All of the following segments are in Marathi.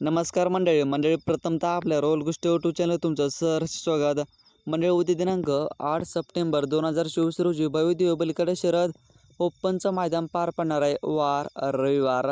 नमस्कार मंडळी मंडळी प्रथमतः आपल्या रोल गोष्टी यूट्यूब चॅनल तुमचं सर स्वागत. मंडळी उद्या दिनांक आठ सप्टेंबर दोन हजार चोवीस रोजी भव्य बलिकडे शरद ओपनचं मैदान पार पडणार आहे. वार रविवार.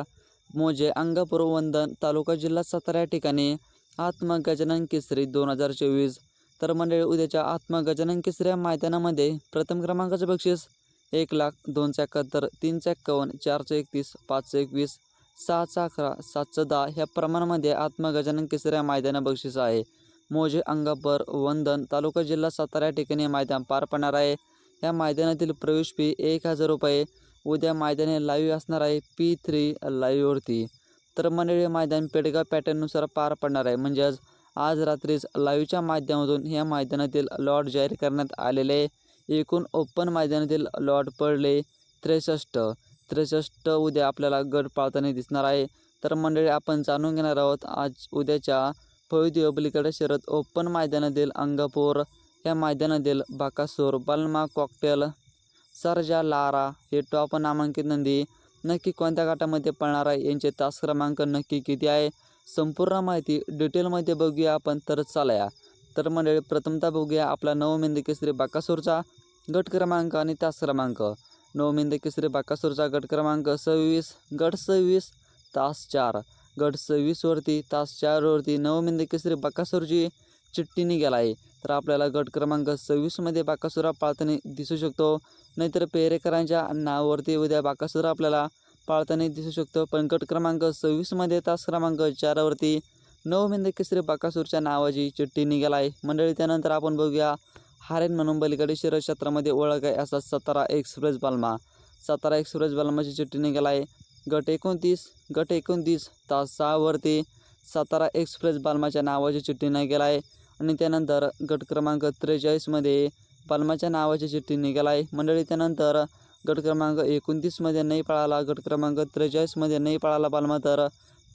मोजे अंगापूर वंदन तालुका जिल्हा सातारा या ठिकाणी आत्मगजानन केसरी दोन हजार चोवीस. तर मंडळी उद्याच्या आत्मगजानन केसरी या मैदानामध्ये प्रथम क्रमांकाचं बक्षीस एक लाख दोनशे एकाहत्तर तीनशे एक्कावन्न चारशे एकतीस पाचशे एकवीस सहाचा अकरा सातचं दहा ह्या प्रमाणामध्ये आत्मगजानन केसऱ्या या बक्षीस आहे. मोजे अंगापर वंदन तालुका जिल्हा सातारा या ठिकाणी मैदान पार पडणार आहे. या मैदानातील प्रवेश फी एक हजार रुपये. उद्या मैदानी लाईव्ह असणार आहे पी थ्री लाईव्हवरती तर मंडळी मैदान पेडगाव पॅटर्ननुसार पार पडणार आहे. म्हणजेच आज रात्रीच लाईव्हच्या माध्यमातून या मैदानातील लॉट जाहीर करण्यात आलेले आहे. एकूण ओपन मैदानातील लॉट पडले त्रेसष्ट. त्रेसष्ट उद्या आपल्याला गट पाळताना दिसणार आहे. तर मंडळी आपण जाणून घेणार आहोत आज उद्याच्या भव्य पलीकडे शरद ओपन मैदानातील अंगापूर. या मैदानातील बाकासूर बल्मा कॉकटेल सरजा लारा हे टॉप नामांकित नंदी नक्की कोणत्या गटामध्ये पळणार आहे? यांचे तास क्रमांक नक्की किती आहे? संपूर्ण माहिती डिटेलमध्ये बघूया आपण. तर चालूया तर मंडळी प्रथमतः बघूया आपला नवमेंद केसरी बाकासूरचा गट क्रमांक आणि तास क्रमांक. नवमेंद केसरी बाकासूरचा गट क्रमांक सव्वीस गट सव्वीस तास चार. गट सव्वीसवरती तास चारवरती नवमेंद केसरी बाकासूरची चिठ्ठी निघाला आहे. तर आपल्याला गट क्रमांक सव्वीसमध्ये बाकासुरा पाळताना दिसू शकतो. नाहीतर पेरेकरांच्या नावावरती उद्या बाकासुरा आपल्याला पाळताना दिसू शकतो. पण गट क्रमांक सव्वीसमध्ये तास क्रमांक चारावरती नवमेंद केसरी बाकासूरच्या नावाची चिठ्ठी निघाला आहे. मंडळी त्यानंतर आपण बघूया हारेन म्हणून बलीकडे शहर क्षेत्रामध्ये ओळख आहे असा सातारा एक्सप्रेस बालमा. सातारा एक्सप्रेस बालमाची चिठ्ठी निघाला आहे. गट एकोणतीस गट एकोणतीस तास सहावरती सातारा एक्सप्रेस बालमाच्या नावाची चिठ्ठी निघाला आहे. आणि त्यानंतर गट क्रमांक त्रेचाळीसमध्ये बालमाच्या नावाची चिठ्ठी निघाला आहे. मंडळी त्यानंतर गट क्रमांक एकोणतीसमध्ये नाही पळाला गट क्रमांक त्रेचाळीसमध्ये नाही पळाला बालमा तर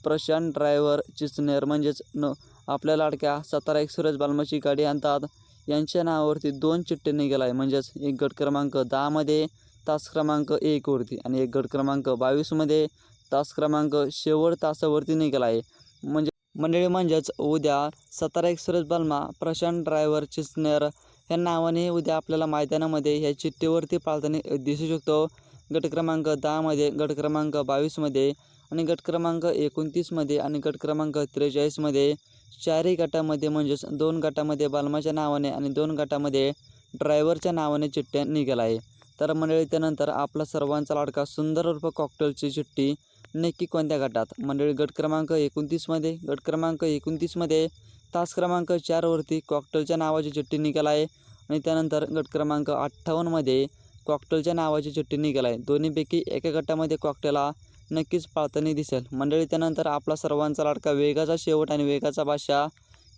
प्रशांत ड्रायव्हर चिचनेर म्हणजेच न आपल्या लाडक्या सातारा एक्सप्रेस बालमाची गाडी आणतात. यांच्या नावावरती दोन चिठ्ठे निघाला आहे म्हणजेच एक गट क्रमांक दहामध्ये तास क्रमांक एकवरती आणि एक गट क्रमांक बावीसमध्ये तास क्रमांक शेवट तासावरती निघाला आहे. म्हणजे मंडळी म्हणजेच उद्या सातारा एक्सप्रेस बल्मा प्रशांत ड्रायव्हर चिसनेर ह्या नावाने उद्या आपल्याला मैदानामध्ये ह्या चिठ्ठीवरती पाळताना दिसू शकतो. गट क्रमांक दहामध्ये गट क्रमांक बावीसमध्ये आणि गट क्रमांक एकोणतीसमध्ये आणि गट क्रमांक त्रेचाळीसमध्ये चारही गटामध्ये म्हणजेच दोन गटामध्ये बालमाच्या नावाने आणि दोन गटामध्ये ड्रायव्हरच्या नावाने चिठ्ठ्या निघाला आहे. तर मंडळी त्यानंतर आपला सर्वांचा लाडका सुंदर रूप कॉकटेलची चिठ्ठी नक्की कोणत्या गटात? मंडळी गट क्रमांक एकोणतीसमध्ये गट क्रमांक एकोणतीसमध्ये तास क्रमांक चारवरती कॉकटेलच्या नावाची चिठ्ठी निघाला आहे आणि त्यानंतर गट क्रमांक अठ्ठावन्नमध्ये कॉकटेलच्या नावाची चिठ्ठी निघाला आहे. दोन्हीपैकी एका गटामध्ये कॉकटेला नक्कीच पाळताना दिसेल. मंडळी त्यानंतर आपला सर्वांचा लाडका वेगाचा शेवट आणि वेगाचा बादशाह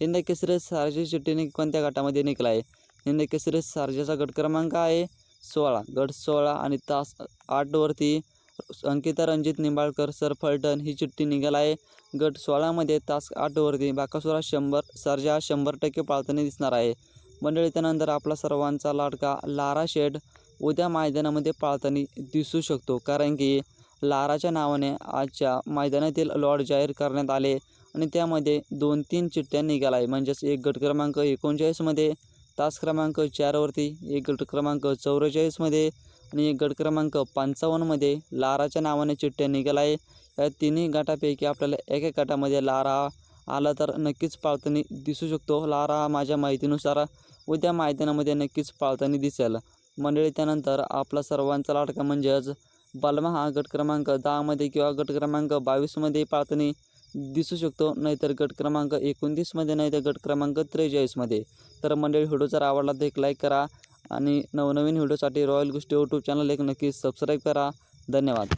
हिंद केसरी सारजी चिठ्ठीने कोणत्या गटामध्ये निघाला आहे. हिंद केसरी सारजीचा गट क्रमांक आहे सोळा. गट सोळा आणि तास आठवरती अंकिता रणजित निंबाळकर सर फलटण ही चिठ्ठी निघाला आहे. गट सोळामध्ये तास आठवरती बाकासुरा शंभर सर्जा शंभर टक्के पाळताना दिसणार आहे. मंडळी त्यानंतर आपला सर्वांचा लाडका लारा शेड उद्या मैदानामध्ये पाळताना दिसू शकतो. कारण की लाराच्या नावाने आजच्या मैदानातील लॉट जाहीर करण्यात आले आणि त्यामध्ये दोन तीन चिठ्ठ्या निघाला आहे म्हणजेच एक गट क्रमांक एकोणचाळीसमध्ये तास क्रमांक चारवरती एक गट क्रमांक चौवेचाळीसमध्ये आणि एक गट क्रमांक पंचावन्नमध्ये लाराच्या नावाने चिठ्ठ्या निघाला आहे या तिन्ही गटापैकी आपल्याला एका गटामध्ये लारा आला तर नक्कीच पाळताना दिसू शकतो. लारा माझ्या माहितीनुसार उद्या मैदानामध्ये नक्कीच पाळताना दिसेल. मंडळी त्यानंतर आपला सर्वांचा लाटका म्हणजेच बालमा हा गट क्रमांक दहामध्ये किंवा गट क्रमांक बावीसमध्ये पाळताना दिसू शकतो. नाहीतर गट क्रमांक एकोणतीसमध्ये नाही तर गट क्रमांक त्रेचाळीसमध्ये तर मंडळी व्हिडिओ जर आवडला तर एक लाईक करा आणि नवनवीन व्हिडिओसाठी रॉयल गोष्टी यूट्यूब चॅनल एक नक्की सबस्क्राईब करा. धन्यवाद.